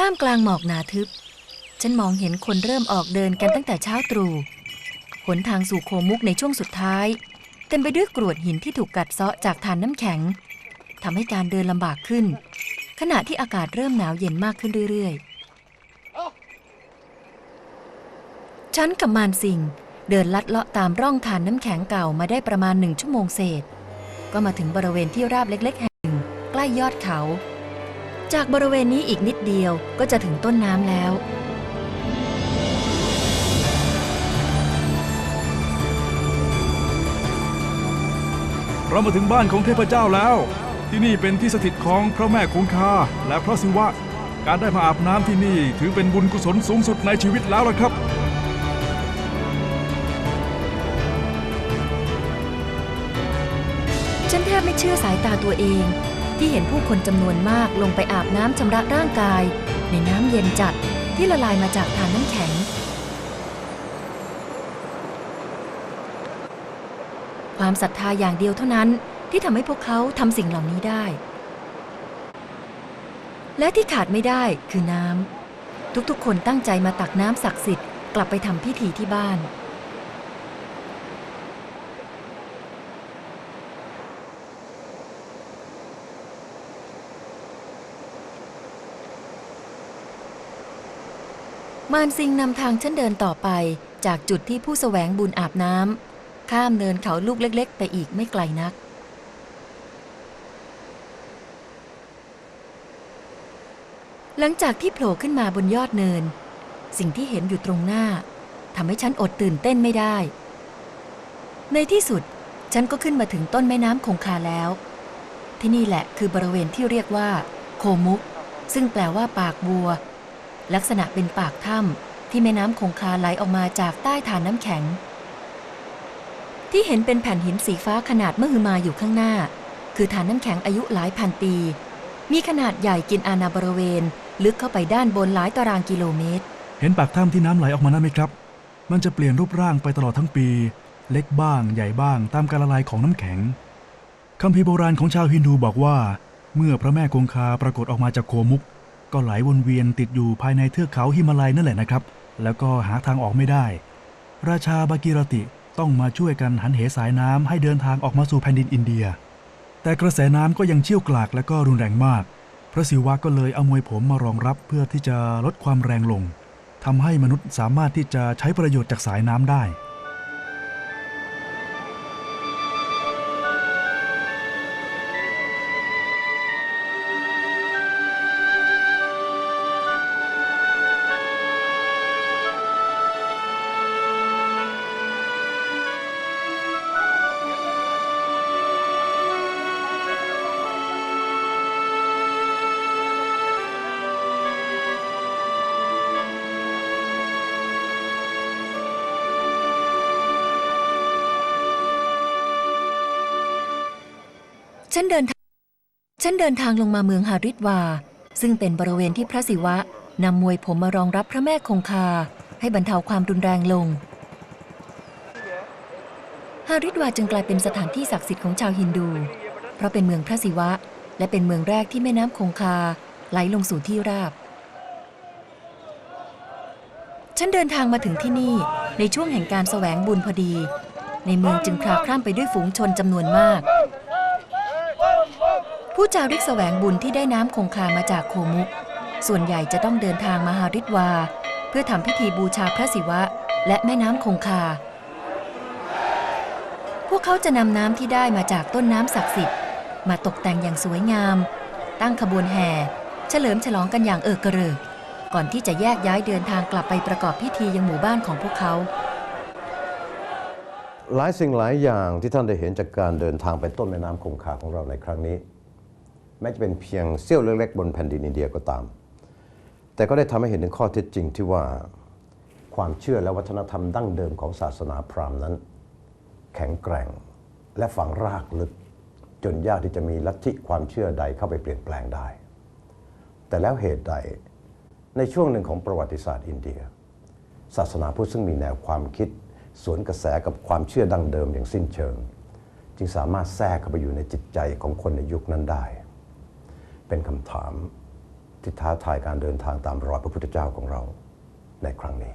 ท่ามกลางหมอกหนาทึบ ฉันมองเห็นคนเริ่มออกเดินกันตั้งแต่เช้าตรู่หนทางสู่โคมุกในช่วงสุดท้าย เต็มไปด้วยกรวดหินที่ถูกกัดเซาะจากฐานน้ำแข็งทำให้การเดินลำบากขึ้น ขณะที่อากาศเริ่มหนาวเย็นมากขึ้นเรื่อยๆ ฉันกับมานสิงเดินลัดเลาะตามร่องฐานน้ำแข็งเก่ามาได้ประมาณหนึ่งชั่วโมงเศษ ก็มาถึงบริเวณที่ราบเล็ก ๆ แห่งหนึ่งใกล้ยอดเขา จากบริเวณนี้อีกนิดเดียวก็จะถึงต้นน้ำแล้ว เรามาถึงบ้านของเทพเจ้าแล้ว ที่นี่เป็นที่สถิตของพระแม่คงคาและพระศิวะ การได้มาอาบน้ำที่นี่ถือเป็นบุญกุศลสูงสุดในชีวิตแล้วล่ะครับฉันแทบไม่เชื่อสายตาตัวเอง ที่เห็นผู้คนจำนวนมากลงไปอาบน้ำชำระร่างกาย ในน้ำเย็นจัดที่ละลายมาจากฐานน้ำแข็ง ความศรัทธาอย่างเดียวเท่านั้นที่ทำให้พวกเขาทำสิ่งเหล่านี้ได้ และที่ขาดไม่ได้คือน้ำทุกๆ คนตั้งใจมาตักน้ำศักดิ์สิทธิ์กลับไปทำพิธีที่บ้าน มานซิงนำทางฉันเดินต่อไป จากจุดที่ผู้แสวงบุญอาบน้ำข้ามเนินเขาลูกเล็ก ๆ ไปอีกไม่ไกลนัก หลังจากที่โผล่ขึ้นมาบนยอดเนิน สิ่งที่เห็นอยู่ตรงหน้าทำให้ฉันอดตื่นเต้นไม่ได้ ในที่สุดฉันก็ขึ้นมาถึงต้นแม่น้ำคงคาแล้ว ที่นี่แหละคือบริเวณที่เรียกว่า โคมุก ซึ่งแปลว่าปากบัว ลักษณะเป็นปากถ้ำที่แม่น้ำคงคาไหลออกมาจากใต้ฐานน้ำแข็ง ที่เห็นเป็นแผ่นหินสีฟ้าขนาดมหึมาอยู่ข้างหน้า คือฐานน้ำแข็งอายุหลายพันปี มีขนาดใหญ่กินอาณาบริเวณ ลึกเข้าไปด้านบนหลายตารางกิโลเมตร เห็นปากถ้ำที่น้ำไหลออกมานั่นไหมครับ มันจะเปลี่ยนรูปร่างไปตลอดทั้งปี เล็กบ้าง ใหญ่บ้าง ตามการละลายของน้ำแข็งคัมภีโบราณของชาวฮินดูบอกว่า เมื่อพระแม่คงคาปรากฏออกมาจากโคมุก ก็ไหลวนเวียนติดอยู่ภายในเทือกเขาหิมาลัยนั่นแหละนะครับ แล้วก็หาทางออกไม่ได้ ราชาบากิรติต้องมาช่วยกันหันเหสายน้ำให้เดินทางออกมาสู่แผ่นดินอินเดีย แต่กระแสน้ำก็ยังเชี่ยวกรากและก็รุนแรงมาก พระศิวะก็เลยเอามวยผมมารองรับเพื่อที่จะลดความแรงลงทำให้มนุษย์สามารถที่จะใช้ประโยชน์จากสายน้ำได้ ฉันเดินทางฉันเดินทางลงมาเมืองฮาริดวา ซึ่งเป็นบริเวณที่พระศิวะนำมวยผมมารองรับพระแม่คงคา ให้บรรเทาความรุนแรงลงฮาริดวาจึงกลายเป็นสถานที่ศักดิ์สิทธิ์ของชาวฮินดู เพราะเป็นเมืองพระศิวะ และเป็นเมืองแรกที่แม่น้ำคงคาไหลลงสู่ที่ราบ ฉันเดินทางมาถึงที่นี่ในช่วงแห่งการแสวงบุญพอดี ในเมืองจึงคลาคล่ำไปด้วยฝูงชนจำนวนมาก ผู้จาริกแสวงบุญที่ได้น้ำคงคามาจากโคมุก ส่วนใหญ่จะต้องเดินทางมาฮาริดวา เพื่อทำพิธีบูชาพระศิวะ และแม่น้ำคงคา พวกเขาจะนำน้ำที่ได้มาจากต้นน้ำศักดิ์สิทธิ์ มาตกแต่งอย่างสวยงาม ตั้งขบวนแห่ เฉลิมฉลองกันอย่างเอิกกระเริก ก่อนที่จะแยกย้ายเดินทางกลับไปประกอบพิธียังหมู่บ้านของพวกเขาหลายสิ่งหลายอย่างที่ท่านได้เห็นจากการเดินทางไปต้นแม่น้ำคงคาของเราในครั้งนี้ แม้จะเป็นเพียงเสี้ยวเล็กๆบนแผ่นดินอินเดียก็ตาม แต่ก็ได้ทำให้เห็นถึงข้อเท็จจริงที่ว่าความเชื่อและวัฒนธรรมดั้งเดิมของศาสนาพราหมณ์นั้น แข็งแกร่งและฝังรากลึก จนยากที่จะมีลัทธิความเชื่อใดเข้าไปเปลี่ยนแปลงได้ แต่แล้วเหตุใดในช่วงหนึ่งของประวัติศาสตร์อินเดีย ศาสนาพุทธซึ่งมีแนวความคิด สวนกระแสกับความเชื่อดั้งเดิมอย่างสิ้นเชิง จึงสามารถแทรกเข้าไปอยู่ในจิตใจของคนในยุคนั้นได้ เป็นคำถามที่ท้าทายการเดินทางตามรอยพระพุทธเจ้าของเราในครั้งนี้